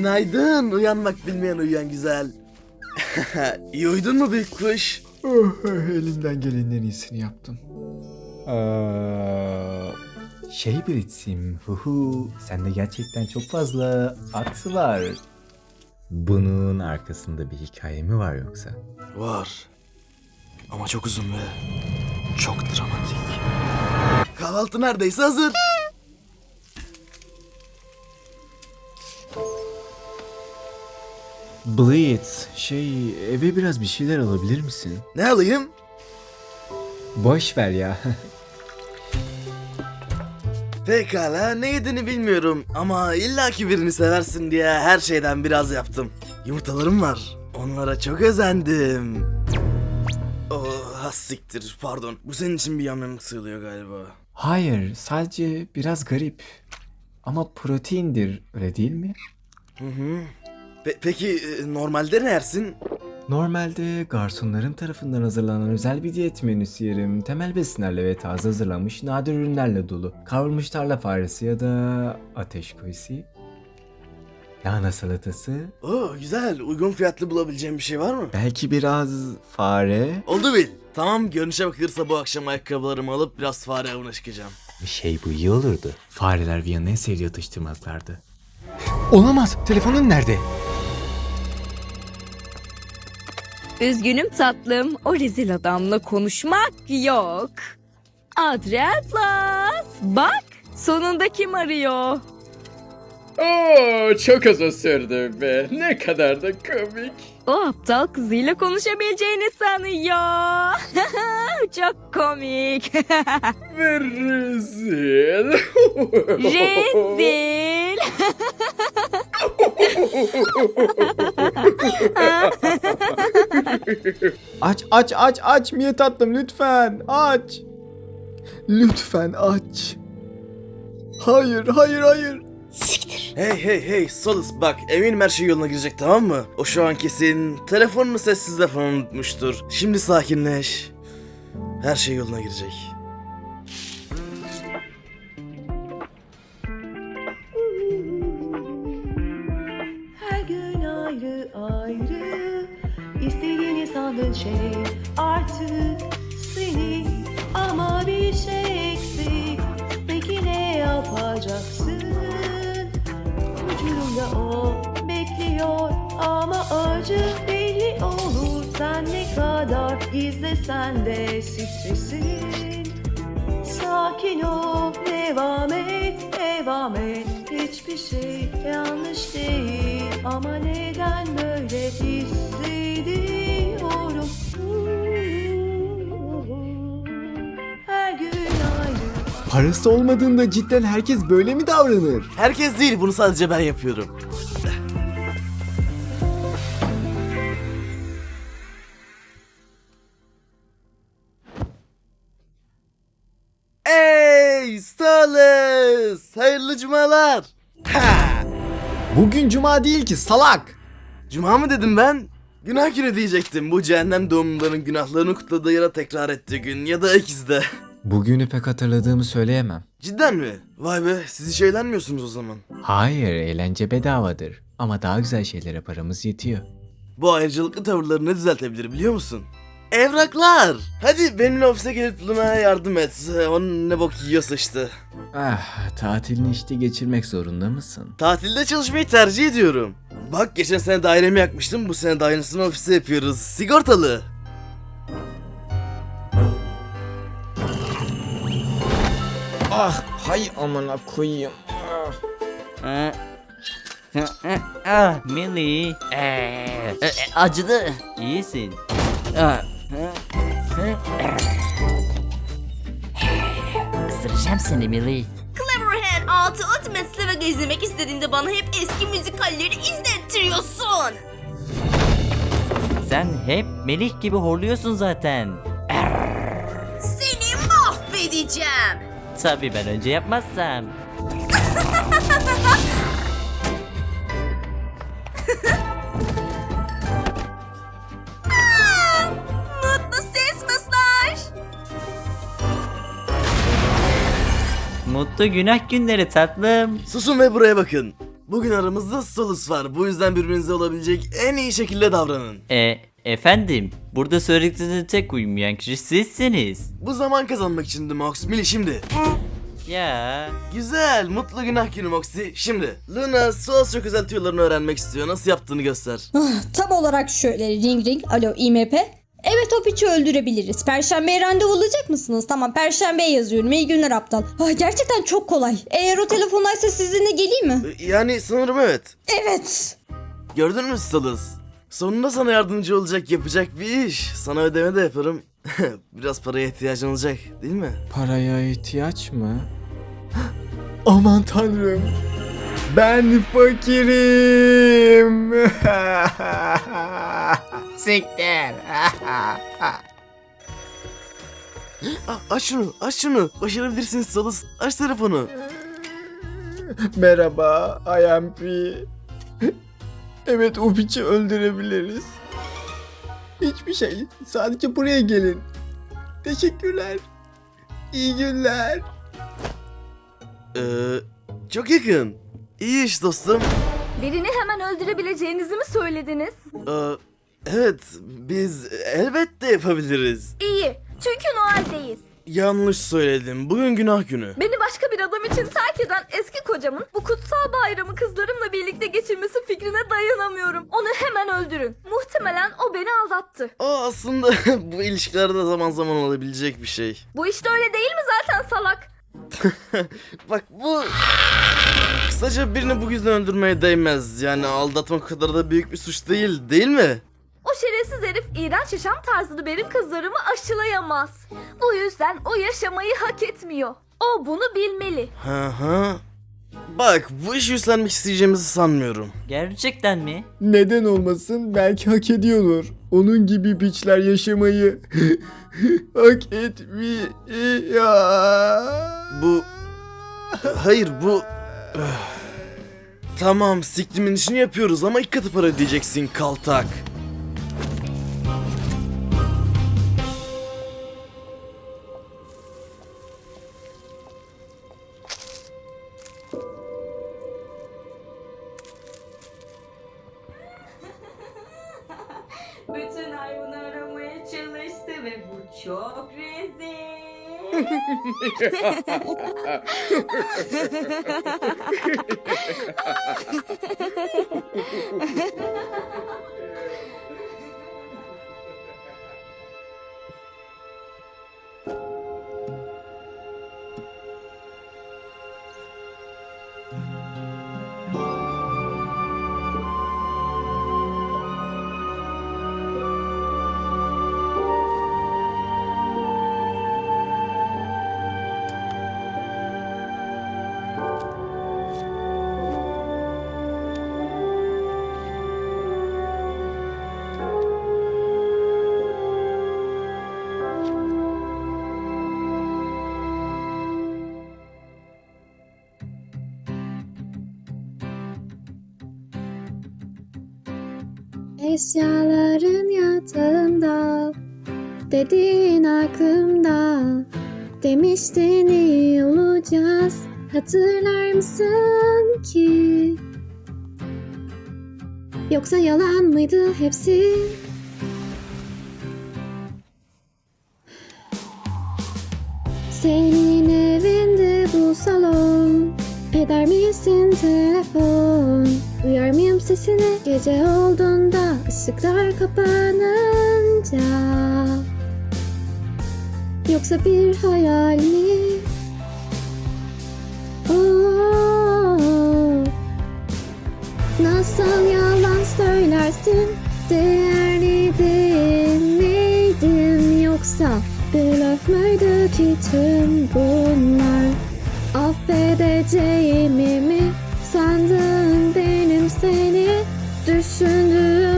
Günaydın. Uyanmak bilmeyen uyuyan güzel. İyi uyudun mu büyük kuş? Oh, elimden gelenin en iyisini yaptım. Aa, şey Blitz'im, huhu, sende gerçekten çok fazla atı var. Bunun arkasında bir hikaye mi var yoksa? Var. Ama çok uzun ve çok dramatik. Kahvaltı neredeyse hazır. Blitz, şey eve biraz bir şeyler alabilir misin? Ne alayım? Boş ver ya. Pekala ne yediğini bilmiyorum ama illaki birini seversin diye her şeyden biraz yaptım. Yumurtalarım var. Onlara çok özendim. Oh has siktir pardon. Bu senin için bir yamyamlık sığılıyor galiba. Hayır, sadece biraz garip. Ama proteindir, öyle değil mi? Hı hı. Pe- peki e, normalde ne yersin? Normalde garsonların tarafından hazırlanan özel bir diyet menüsü yerim. Temel besinlerle ve taze hazırlanmış nadir ürünlerle dolu. Kavrulmuş tarla faresi ya da ateş kuyusu. Lahana salatası. Oo güzel. Uygun fiyatlı bulabileceğim bir şey var mı? Belki biraz fare. Oldu bil. Tamam görünüşe bakılırsa bu akşam ayakkabılarımı alıp biraz fare avına çıkacağım. Bir şey bu iyi olurdu. Fareler Viyana'nın en sevdiği atıştırmalıklardı. Olamaz. Telefonun nerede? Üzgünüm tatlım. O rezil adamla konuşmak yok. Adriatlas. Bak sonunda kim arıyor? Oo, çok uzun sürdü be. Ne kadar da komik. O aptal kızıyla konuşabileceğini sanıyor. Çok komik. Ve rezil. Rezil. Aç aç aç aç Mia tatlım lütfen aç. Lütfen aç. Hayır hayır hayır. Siktir. Hey hey hey Solus bak eminim her şey yoluna girecek tamam mı? O şu an kesin telefonunu sessizde falan unutmuştur. Şimdi sakinleş. Her şey yoluna girecek. Ayrı ayrı. İstediğini sandığın şey artık senin ama bir şey eksik. Peki ne yapacaksın? Ucunda o bekliyor ama acı belli olur. Sen ne kadar gizlesen de stresin Sakin ol, devam et, devam et Hiçbir şey yanlış değil Ama neden böyle hissediyorum Her gün ayrı Parası olmadığında cidden herkes böyle mi davranır? Herkes değil bunu sadece ben yapıyorum. Hayırlı cumalar! Ha! Bugün cuma değil ki salak. Cuma mı dedim ben? Günah günü diyecektim. Bu cehennem doğumluların günahlarını kutladığı yere tekrar ettiği gün ya da ikisi de. Bugünü pek hatırladığımı söyleyemem. Cidden mi? Vay be siz hiç eğlenmiyorsunuz o zaman. Hayır eğlence bedavadır. Ama daha güzel şeylere paramız yetiyor. Bu ayrıcalıklı tavırlarını düzeltebilir biliyor musun? Evraklar! Hadi benimle ofise gelip Luna'ya yardım et. Onun ne bok yiyorsa işte. Ah tatilini işte geçirmek zorunda mısın? Tatilde çalışmayı tercih ediyorum. Bak geçen sene dairemi yakmıştım. Bu sene de aynısını ofiste yapıyoruz. Sigortalı. Ah hay amına koyayım. Ah, ah Millie. Ee, acıdı. İyisin. Ah, Isıracağım seni Millie. Cleverhead 6 Ultimate Slav'a izlemek istediğinde bana hep eski müzikalleri izlettiriyorsun. Sen hep Melih gibi horluyorsun zaten. Seni mahvedeceğim. Tabii ben önce yapmazsam. Mutlu günah günleri tatlım. Susun ve buraya bakın. Bugün aramızda Solus var. Bu yüzden birbirinize olabilecek en iyi şekilde davranın. E, efendim, burada söylediklerinize tek uymayan kişi sizsiniz. Bu zaman kazanmak içindi Mox. Mili şimdi. Ya, Güzel. Mutlu günah günü Moxie. Şimdi. Luna Solus çok özel tüyolarını öğrenmek istiyor. Nasıl yaptığını göster. Tam olarak şöyle ring ring alo IMP. Evet o piçi öldürebiliriz. Perşembeye randevu olacak mısınız? Tamam perşembeye yazıyorum. İyi günler aptal. Ah, gerçekten çok kolay. Eğer o telefondaysa sizinle geleyim mi? Ee, Yani sanırım evet. Evet. Gördün mü Solus? Sonunda sana yardımcı olacak yapacak bir iş. Sana ödeme de yaparım. Biraz paraya ihtiyacın olacak değil mi? Paraya ihtiyaç mı? Aman tanrım. Ben fakirim. Siktir. Aç şunu, aç şunu. Başarabilirsin Solus. Aç telefonu. Merhaba, I am P. Evet, o piçi öldürebiliriz. Hiçbir şey, sadece buraya gelin. Teşekkürler. İyi günler. Ee, çok yakın. İyi iş dostum. Birini hemen öldürebileceğinizi mi söylediniz? Ee, evet, biz elbette yapabiliriz. İyi. Çünkü Noel'deyiz. Yanlış söyledim. Bugün günah günü. Beni başka bir adam için terk eden eski kocamın bu kutsal bayramı kızlarımla birlikte geçirmesi fikrine dayanamıyorum. Onu hemen öldürün. Muhtemelen o beni aldattı. O aslında bu ilişkilerde zaman zaman olabilecek bir şey. Bu işte öyle değil mi zaten salak? Bak bu... Kısaca birini bu yüzden öldürmeye değmez. Yani aldatmak kadar da büyük bir suç değil, değil mi? O şerefsiz herif iğrenç yaşam tarzını benim kızlarımı aşılayamaz. Bu yüzden o yaşamayı hak etmiyor. O bunu bilmeli. Hı hı. Bak bu işi üstlenmek isteyeceğimizi sanmıyorum. gerçekten mi? Neden olmasın? Belki hak ediyordur. Onun gibi piçler yaşamayı hak etmiyor. Bu... Hayır bu... tamam siktimin işini yapıyoruz ama ilk katı para ödeyeceksin kaltak. Bütün ay bunu aramaya çalıştı ve bu çok rezil. Eşyaların yatağında Dediğin aklımda Demiştin iyi olacağız. Hatırlar mısın ki? Yoksa yalan mıydı hepsi? Senin evinde bu salon Eder misin telefon? Duyar mıyım sesini? Gece olduğunda ışıklar kapanınca. Yoksa bir hayal mi? Nasıl yalan söylersin? Değerli değil miydin Yoksa blöf müydü ki tüm bunlar Affedeceğimi mi sandın benim seni? Düşündüğüm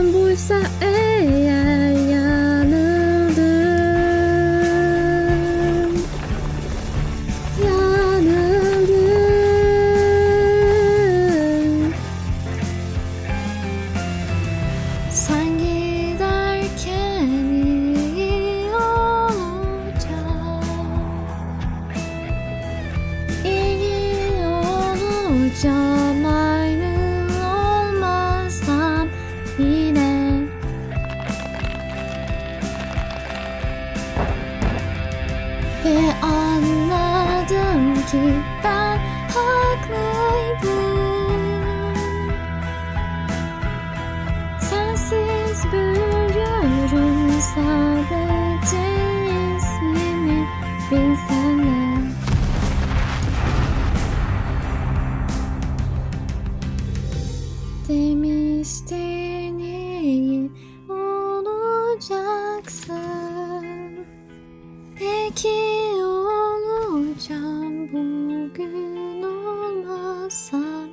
olmasam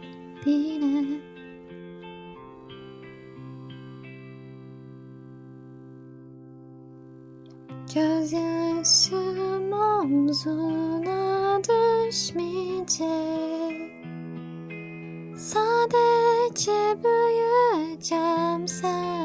bile Gözyaşım omzuna düşmeyecek. Sadece büyüyeceğim sen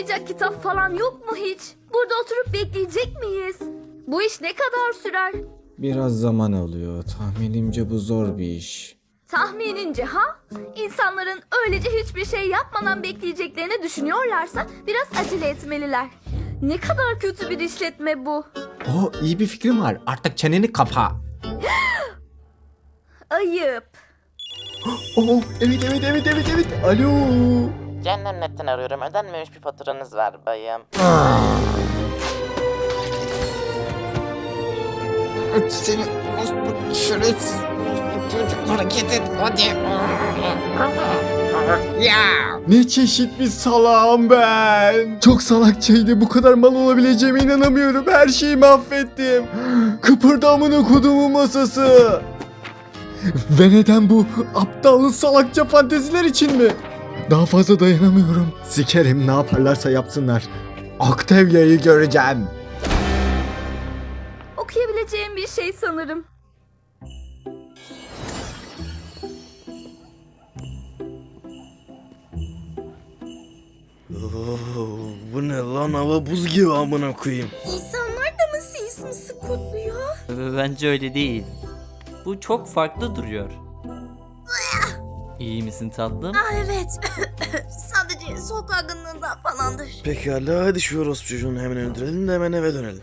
okuyacak kitap falan yok mu hiç? Burada oturup bekleyecek miyiz? Bu iş ne kadar sürer? Biraz zaman alıyor. Tahminimce bu zor bir iş. Tahminince ha? İnsanların öylece hiçbir şey yapmadan bekleyeceklerini düşünüyorlarsa biraz acele etmeliler. Ne kadar kötü bir işletme bu. Oh iyi bir fikrim var. Artık çeneni kapa. Ayıp. Oh evet evet evet evet evet. Alo. Cennetten arıyorum. Ödenmemiş bir faturanız var bayım. Seni şerefsiz çocuk hareket et hadi. Ya. Ne çeşit bir salağım ben. Çok salakçaydı. Bu kadar mal olabileceğime inanamıyorum. Her şeyi mahvettim. Kıpırdamını kodumun masası. Ve neden bu aptallı salakça fanteziler için mi? Daha fazla dayanamıyorum. Sikerim ne yaparlarsa yapsınlar. Octavia'yı göreceğim. Okuyabileceğim bir şey sanırım. Oo, bu ne lan hava buz gibi amına koyayım. İnsanlar da mı sismisi kutluyor? Bence öyle değil. Bu çok farklı duruyor. İyi misin tatlım? Ah evet. Sadece soğuk algınlığından falandır. Pekala hadi şu orospu çocuğunu hemen öldürelim de hemen eve dönelim.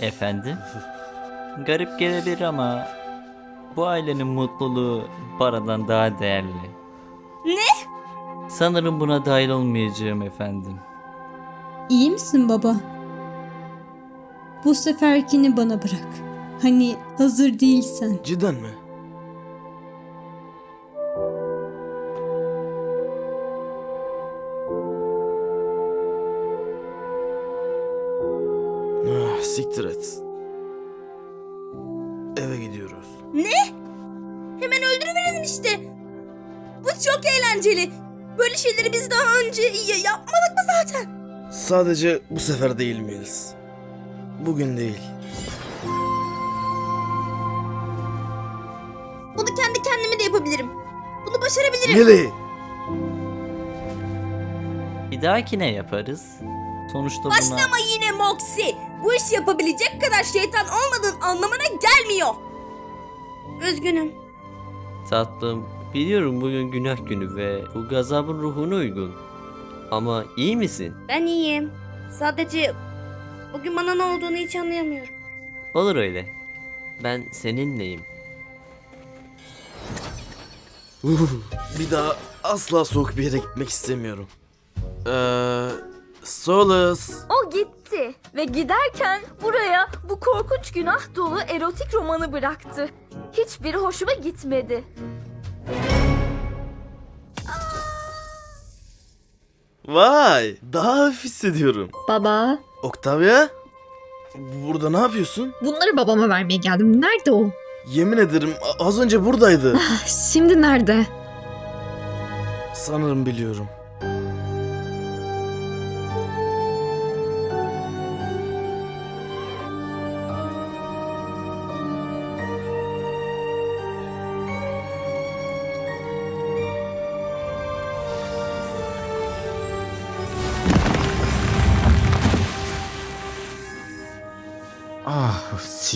Efendim? Garip gelebilir ama bu ailenin mutluluğu paradan daha değerli. Sanırım buna dahil olmayacağım efendim. İyi misin baba? Bu seferkini bana bırak. Hani hazır değilsen. Cidden mi? Ah, siktir et. Önce y- yapmadık mı zaten? Sadece bu sefer değil miyiz? Bugün değil. Bunu kendi kendime de yapabilirim. Bunu başarabilirim. Lily! Bir dahakine yaparız. Sonuçta buna... Başlama yine Moxie. Bu işi yapabilecek kadar şeytan olmadığın anlamına gelmiyor. Üzgünüm. Tatlım, biliyorum bugün günah günü ve bu gazabın ruhuna uygun. Ama iyi misin? Ben iyiyim. Sadece bugün bana ne olduğunu hiç anlayamıyorum. Olur öyle. Ben seninleyim. Uh, bir daha asla soğuk bir yere gitmek istemiyorum. Eee... Solus. O gitti ve giderken buraya bu korkunç günah dolu erotik romanı bıraktı. Hiçbiri hoşuma gitmedi. Vay, daha hafif hissediyorum. Baba Octavia? Burada ne yapıyorsun? Bunları babama vermeye geldim. Nerede o? Yemin ederim az önce buradaydı. Şimdi nerede? Sanırım biliyorum.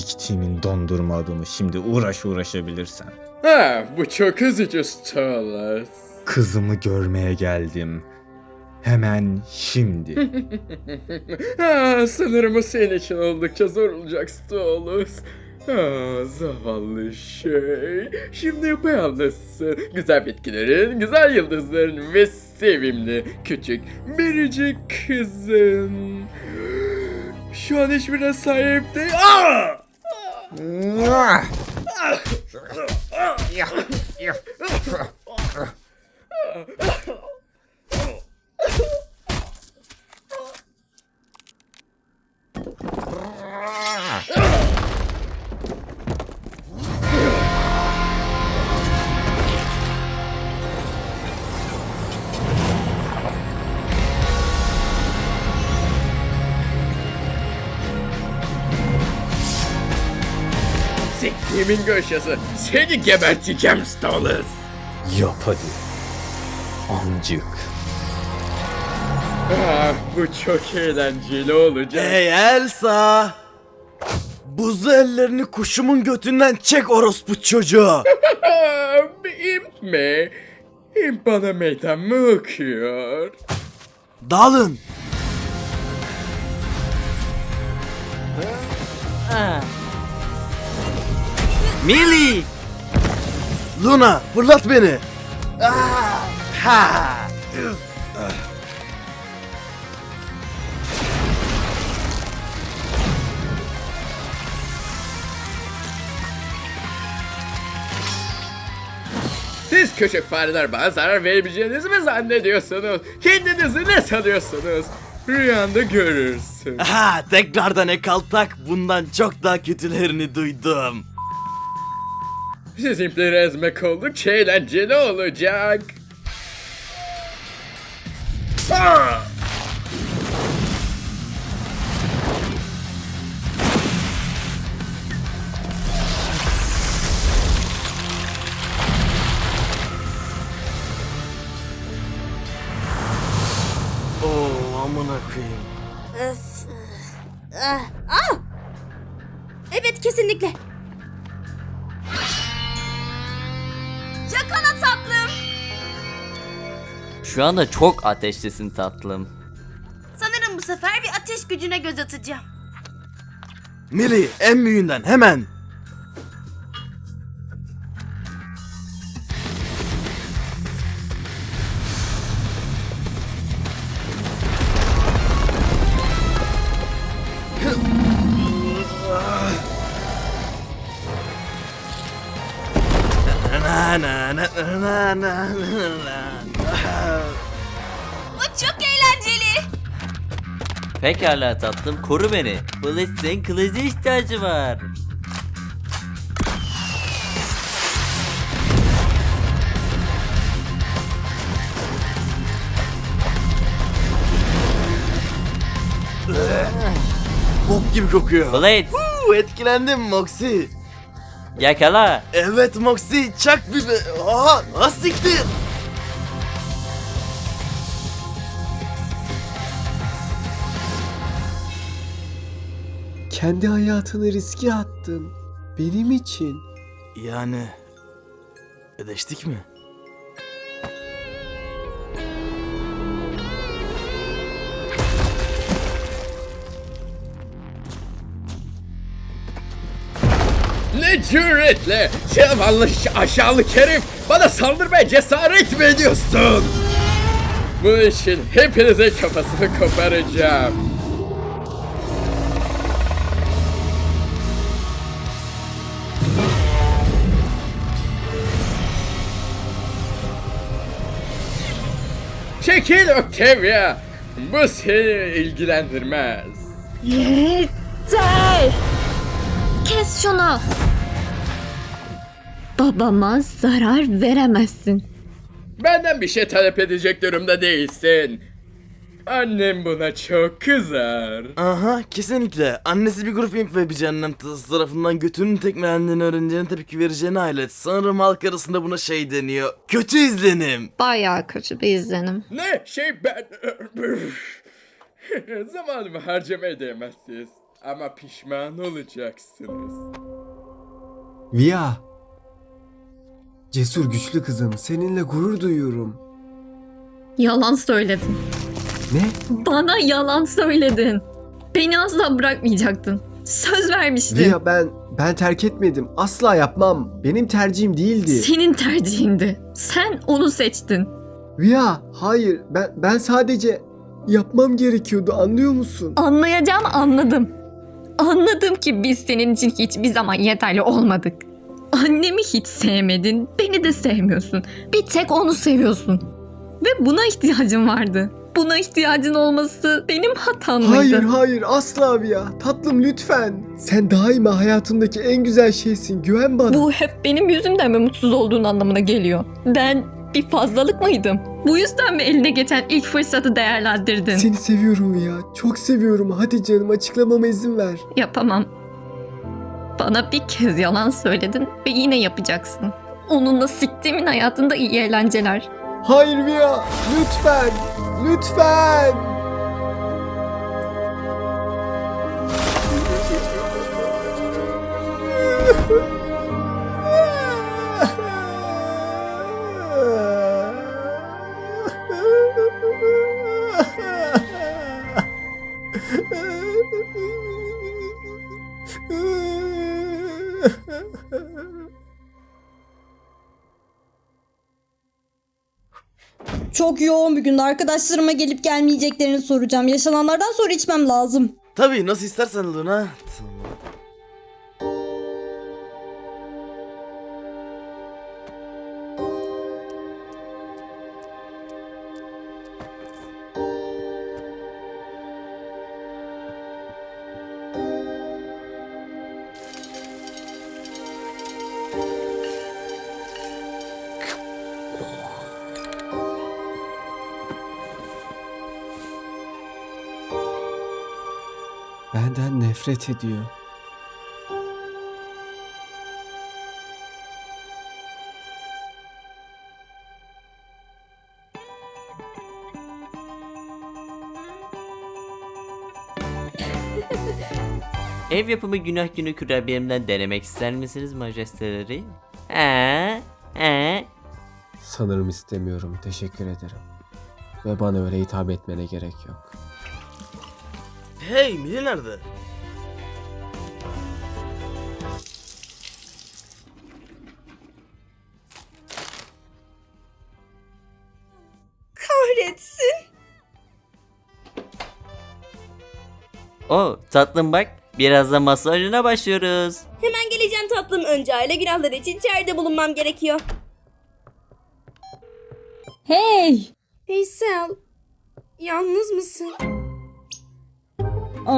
Siktiğimin dondurma adamı şimdi uğraş uğraşabilirsen. Ha, bu çok üzücü Stolas. Kızımı görmeye geldim. Hemen şimdi. ha, sanırım o senin için oldukça zor olacak Stolas. Ah, zavallı şey. Şimdi yapayalnızsın. Güzel bitkilerin, güzel yıldızların ve sevimli, küçük, biricik kızın. Şu an hiçbirine sahip değil. Ah! Siktiğimin göşesi. Seni geberteceğim Stolas. Yap hadi. Amcık. Ah, bu çok eğlenceli olacak. Hey Elsa! Buzlu ellerini kuşumun götünden çek orospu çocuğu. Ah, bir imp mi? İmp bana meydan mı okuyor? Dağılın. Millie! Luna fırlat beni. Ah! Ha! Siz küçük fareler bana zarar verebileceğinizi mi zannediyorsunuz? Kendinizi ne sanıyorsunuz? Rüyanda görürsün. Ha, tekrardan ekaltak bundan çok daha kötülerini duydum. Siz impleri ezmek oldukça eğlenceli olacak. Ah! Oo amına koyayım. Öf. Ah, ah! Evet kesinlikle. Şu anda çok ateşlisin tatlım. Sanırım bu sefer bir ateş gücüne göz atacağım. Mili en büyüğünden hemen. Na na na na na na na. Bu çok eğlenceli. Pekala tatlım koru beni. Blitz'in kılıcı ihtiyacı var. Bok gibi kokuyor. Blitz Huu, etkilendim Moxie. Yakala. Evet Moxie çak bir be. Aha asiktir. Kendi hayatını riske attın. Benim için. Yani ödeştik mi? Ne cüretle zavallı aşağılık herif bana saldırmaya cesaret mi ediyorsun? Bu işin hepinize kafasını koparacağım. Çekil Octavia. Bu seni ilgilendirmez. Yeter! Kes şunu. Babama zarar veremezsin. Benden bir şey talep edecek durumda değilsin. Annem buna çok kızar. Aha kesinlikle. Annesi bir grup imp ve bir cehennem tızı tarafından götünün tekmelendiğini öğreneceğine tepki vereceğini haylet. Sanırım halk arasında buna şey deniyor. Kötü izlenim. Bayağı kötü bir izlenim. Ne şey ben... Zamanımı harcamaya değmezsiniz. Ama pişman olacaksınız. Via. Cesur güçlü kızım seninle gurur duyuyorum. Yalan söyledin. Ne? Bana yalan söyledin. Beni asla bırakmayacaktın. Söz vermiştin. Via ben ben terk etmedim. Asla yapmam. Benim tercihim değildi. Senin tercihindi. Sen onu seçtin. Via hayır ben ben sadece yapmam gerekiyordu anlıyor musun? Anlayacağım anladım. Anladım ki biz senin için hiçbir zaman yeterli olmadık. Annemi hiç sevmedin, beni de sevmiyorsun. Bir tek onu seviyorsun. Ve buna ihtiyacın vardı. Buna ihtiyacın olması benim hatam mıydı? Hayır hayır asla Via. Tatlım lütfen. Sen daima hayatımdaki en güzel şeysin. Güven bana. Bu hep benim yüzümden mi mutsuz olduğun anlamına geliyor. Ben bir fazlalık mıydım? Bu yüzden mi eline geçen ilk fırsatı değerlendirdin? Seni seviyorum Via. Çok seviyorum. Hadi canım açıklamama izin ver. Yapamam. Bana bir kez yalan söyledin ve yine yapacaksın. Onunla siktiğimin hayatında iyi eğlenceler. Hayır Via. Lütfen. Lütfen. Çok yoğun bir günde arkadaşlarıma gelip gelmeyeceklerini soracağım. Yaşananlardan sonra içmem lazım. Tabii nasıl istersen Luna. Tamam. Nefret ediyor. Ev yapımı günah günü kurabiyemden denemek ister misiniz majesteleri? Ee, ee. Sanırım istemiyorum. Teşekkür ederim. Ve bana öyle hitap etmene gerek yok. Hey Mili nerede? O tatlım bak birazdan masa oyununa başlıyoruz. Hemen geleceğim tatlım. Önce aile günahları için içeride bulunmam gerekiyor. Hey! Hey Sel. Yalnız mısın? Aa,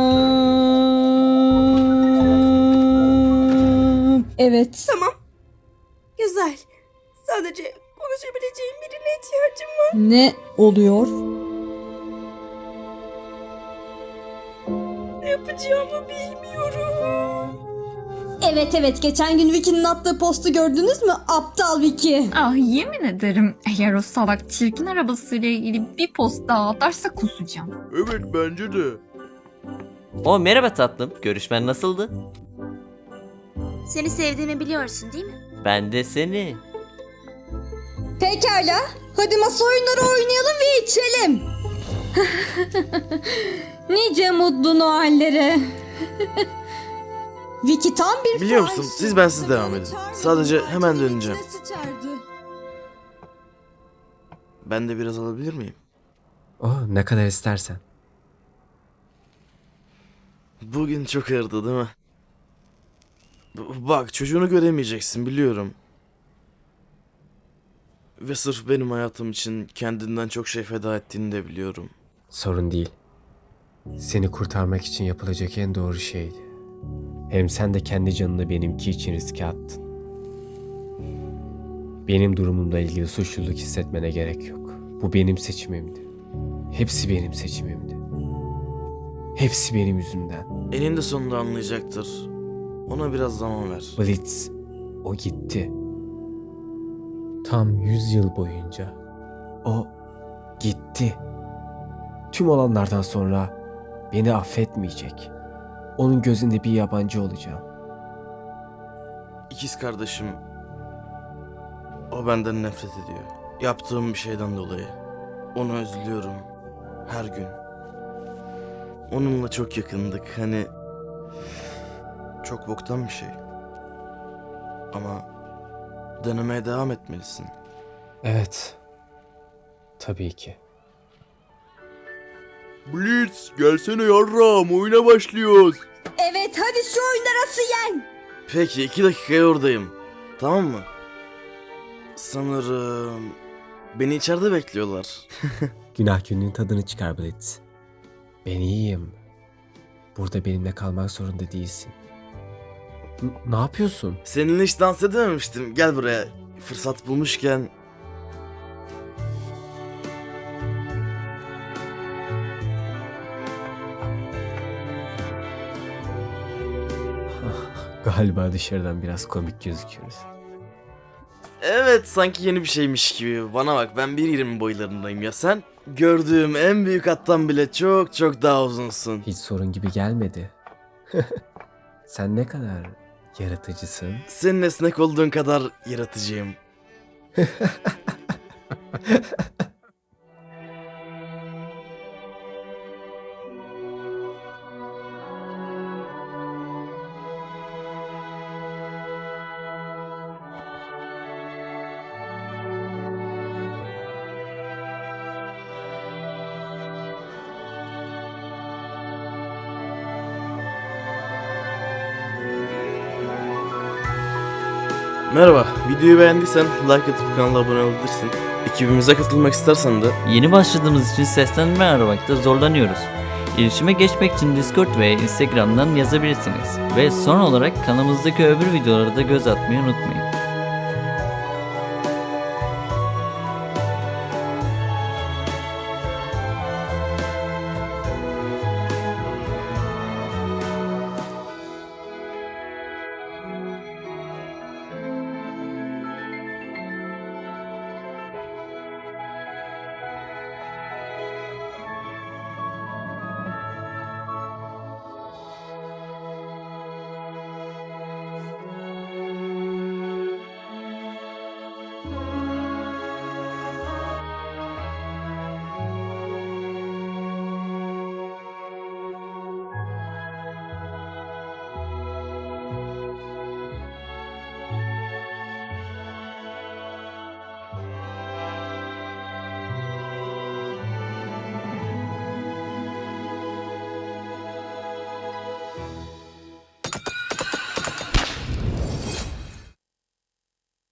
evet. Tamam. Güzel. Sadece konuşabileceğim birine ihtiyacım var. Ne oluyor? Ne yapacağımı bilmiyorum. Evet evet geçen gün Vicky'nin attığı postu gördünüz mü? Aptal Vicky. Ah yemin ederim eğer o salak çirkin arabasıyla ilgili bir post daha atarsa kusacağım. Evet bence de. O merhaba tatlım görüşmen nasıldı? Seni sevdiğimi biliyorsun değil mi? Ben de seni. Pekala. Hadi masa oyunları oynayalım ve içelim. nice mutlu Noel'lere. Vicky tam bir Biliyor musun, fahişe. siz bensiz devam edin. Sadece hemen döneceğim. Ben de biraz alabilir miyim? Oh ne kadar istersen. Bugün çok ağırdı değil mi? B- Bak çocuğunu göremeyeceksin biliyorum. Ve sırf benim hayatım için kendinden çok şey feda ettiğini de biliyorum. Sorun değil. Seni kurtarmak için yapılacak en doğru şeydi. Hem sen de kendi canını benimki için riske attın. Benim durumumla ilgili suçluluk hissetmene gerek yok. Bu benim seçimimdi. Hepsi benim seçimimdi. Hepsi benim yüzümden. Eninde sonunda anlayacaktır. Ona biraz zaman ver. Blitz, o gitti. Tam 100 yıl boyunca. O gitti. Tüm olanlardan sonra beni affetmeyecek. Onun gözünde bir yabancı olacağım. İkiz kardeşim. O benden nefret ediyor. Yaptığım bir şeyden dolayı. Onu özlüyorum. Her gün. Onunla çok yakındık. Hani çok boktan bir şey. Ama denemeye devam etmelisin. Evet. Tabii ki. Blitz gelsene yarram oyuna başlıyoruz. Evet hadi şu oyunda nasıl yen? Peki iki dakikaya oradayım. Tamam mı? Sanırım beni içeride bekliyorlar. Günah gününün tadını çıkar Blitz. Ben iyiyim. Burada benimle kalmak zorunda değilsin. N- ne yapıyorsun? Seninle hiç dans edememiştim. Gel buraya. Fırsat bulmuşken Galiba dışarıdan biraz komik gözüküyoruz. Evet sanki yeni bir şeymiş gibi. Bana bak ben 1.20 boylarındayım ya sen? Gördüğüm en büyük attan bile çok çok daha uzunsun. Hiç sorun gibi gelmedi. Sen ne kadar yaratıcısın. Senin esnek olduğun kadar yaratıcıyım. videoyu beğendiysen like atıp kanala abone olabilirsin. Ekibimize katılmak istersen de Yeni başladığımız için seslenme aramakta zorlanıyoruz. İletişime geçmek için Discord ve Instagram'dan yazabilirsiniz. Ve son olarak kanalımızdaki öbür videolara da göz atmayı unutmayın.